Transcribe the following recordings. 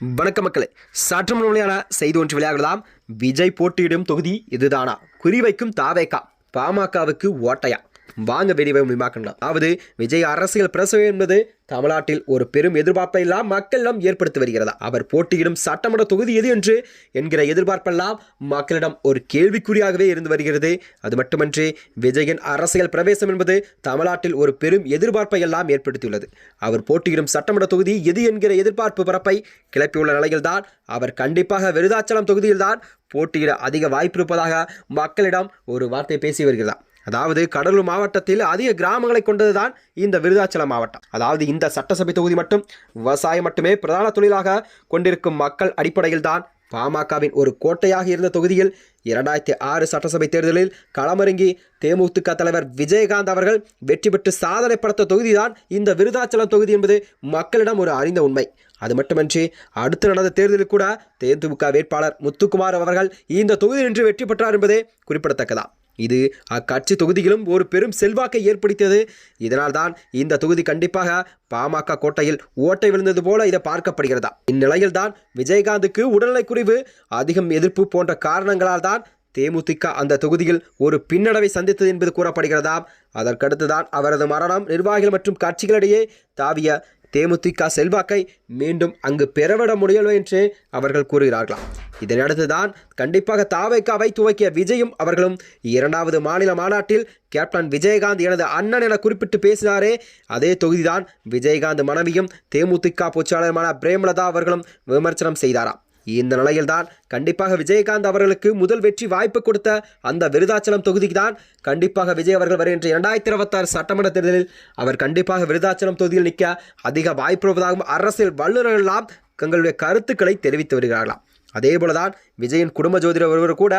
வணக்க மக்களே சற்று முன்னிலையான செய்தி ஒன்று விளையாடலாம் விஜய் போட்டியிடும் தொகுதி இதுதானா? குறிவைக்கும் தாவேக்கா பாமகவுக்கு ஓட்டையா? வாங்க விரிவை முடிவாக்கலாம் அதாவது விஜய் அரசியல் பிரசவம் என்பது தமிழ்நாட்டில் ஒரு பெரும் எதிர்பார்ப்பெல்லாம் மக்களிடம் ஏற்படுத்தி வருகிறதா? அவர் போட்டியிடும் சட்டமன்ற தொகுதி எது என்று என்கிற எதிர்பார்ப்பெல்லாம் மக்களிடம் ஒரு கேள்விக்குறியாகவே இருந்து வருகிறது. அது மட்டுமன்றி விஜயின் அரசியல் பிரவேசம் என்பது தமிழ்நாட்டில் ஒரு பெரும் எதிர்பார்ப்பை எல்லாம் ஏற்படுத்தியுள்ளது. அவர் போட்டியிடும் சட்டமன்ற தொகுதி எது என்கிற எதிர்பார்ப்பு பரப்பை கிளப்பியுள்ள நிலையில்தான் அவர் கண்டிப்பாக விருதாச்சலம் தொகுதியில்தான் போட்டியிட அதிக வாய்ப்பு இருப்பதாக மக்களிடம் ஒரு வார்த்தை பேசி வருகிறார் அதாவது கடலூர் மாவட்டத்தில் அதிக கிராமங்களை கொண்டதுதான் இந்த விருதாச்சலம் மாவட்டம். அதாவது இந்த சட்டசபை தொகுதி மட்டும் விவசாயம் மட்டுமே பிரதான தொழிலாக கொண்டிருக்கும் மக்கள் அடிப்படையில் தான் பாமகவின் ஒரு கோட்டையாக இருந்த தொகுதியில் இரண்டாயிரத்தி ஆறு சட்டசபை தேர்தலில் களமிறங்கி தேமுதிக தலைவர் விஜயகாந்த் அவர்கள் வெற்றி பெற்று சாதனை படுத்த தொகுதிதான் இந்த விருதாச்சலம் தொகுதி என்பது மக்களிடம் ஒரு அறிந்த உண்மை. அது மட்டுமன்றி அடுத்து நடந்த தேர்தலில் கூட தேமுதிக வேட்பாளர் முத்துக்குமார் அவர்கள் இந்த தொகுதி நின்று வெற்றி பெற்றார் என்பதே குறிப்பிடத்தக்கதான் இது அக்கட்சி தொகுதியிலும் ஒரு பெரும் செல்வாக்கை ஏற்படுத்தியது. இதனால்தான் இந்த தொகுதி கண்டிப்பாக பாமக கோட்டையில் ஓட்டை விழுந்தது போல இதை பார்க்கப்படுகிறதா. இந்நிலையில் தான் விஜயகாந்துக்கு உடல்நலக்குறைவு அதிகம் எதிர்ப்பு போன்ற காரணங்களால் தான் தேமுதிக அந்த தொகுதியில் ஒரு பின்னடைவை சந்தித்தது என்பது கூறப்படுகிறதா அதற்கடுத்துதான் அவரது மரணம் நிர்வாகிகள் மற்றும் கட்சிகளிடையே தாவிய தேமுதிக செல்வாக்கை மீண்டும் அங்கு பெறவிட முடியல என்று அவர்கள் கூறுகிறார்களாம். இதனையடுத்துதான் கண்டிப்பாக தாவைக்காவை துவக்கிய விஜயும் அவர்களும் இரண்டாவது மாநில மாநாட்டில் கேப்டன் விஜயகாந்த் எனது அண்ணன் என குறிப்பிட்டு பேசினாரே. அதே தொகுதிதான் விஜயகாந்த் மனைவியும் தேமுதிக பொச்சாளருமான பிரேமலதா அவர்களும் விமர்சனம் செய்தாராம். இந்த நிலையில்தான் கண்டிப்பாக விஜயகாந்த் அவர்களுக்கு முதல் வெற்றி வாய்ப்பு கொடுத்த அந்த விருதாச்சலம் தொகுதிக்கு தான் கண்டிப்பாக விஜய் அவர்கள் வருகின்ற இரண்டாயிரத்தி இருபத்தாறு சட்டமன்ற தேர்தலில் அவர் கண்டிப்பாக விருதாச்சலம் தொகுதியில் நிற்க அதிக வாய்ப்பு இருப்பதாகவும் அரசியல் வல்லுநர்கள் எல்லாம் தங்களுடைய கருத்துக்களை தெரிவித்து வருகிறார்களாம். அதேபோலதான் விஜயின் குடும்ப ஜோதிடர் ஒருவர் கூட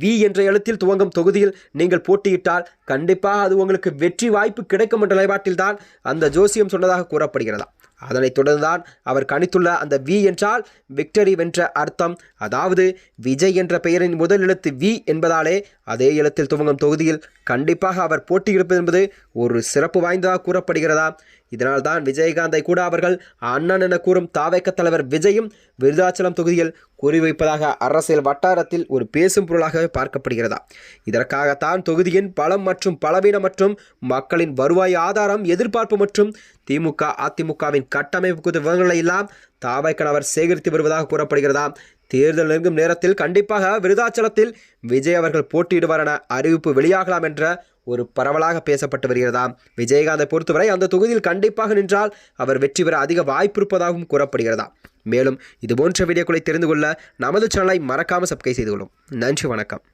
வி என்ற எழுத்தில் துவங்கும் தொகுதியில் நீங்கள் போட்டியிட்டால் கண்டிப்பாக அது உங்களுக்கு வெற்றி வாய்ப்பு கிடைக்கும் என்ற நிலைப்பாட்டில்தான் அந்த ஜோசியம் சொன்னதாக கூறப்படுகிறதா அதனைத் தொடர்ந்துதான் அவர் கணித்துள்ள அந்த வி என்றால் விக்டரி வென்ற அர்த்தம். அதாவது விஜய் என்ற பெயரின் முதல் எழுத்து வி என்பதாலே அதே எழுத்தில் துவங்கும் தொகுதியில் கண்டிப்பாக அவர் போட்டியிடுப்பது என்பது ஒரு சிறப்பு வாய்ந்ததாக கூறப்படுகிறதா? இதனால் தான் விஜயகாந்தை கூட அவர்கள் அண்ணன் என கூறும் தாவேக்க தலைவர் விஜயும் விருதாச்சலம் தொகுதியில் குறிவைப்பதாக அரசியல் வட்டாரத்தில் ஒரு பேசும் பொருளாக பார்க்கப்படுகிறதா? இதற்காகத்தான் தொகுதியின் பலம் மற்றும் பலவீனம் மற்றும் மக்களின் வருவாய் ஆதாரம் எதிர்பார்ப்பு மற்றும் திமுக அதிமுகவின் கட்டமைப்பு குறித்த விவரங்களை எல்லாம் தாவைக்கன் அவர் சேகரித்து வருவதாக கூறப்படுகிறதா? தேர்தல் நெருங்கும் நேரத்தில் கண்டிப்பாக விருதாச்சலத்தில் விஜய் அவர்கள் போட்டியிடுவார் என அறிவிப்பு வெளியாகலாம் என்ற ஒரு பரவலாக பேசப்பட்டு வருகிறதாம் விஜயகாந்தை பொறுத்தவரை அந்த தொகுதியில் கண்டிப்பாக நின்றால் அவர் வெற்றி பெற அதிக வாய்ப்பு இருப்பதாகவும் கூறப்படுகிறதா? மேலும் இதுபோன்ற வீடியோக்களை தெரிந்து கொள்ள நமது சேனலை மறக்காமல் சப்ஸ்கிரைப் செய்து கொள்ளும். நன்றி வணக்கம்.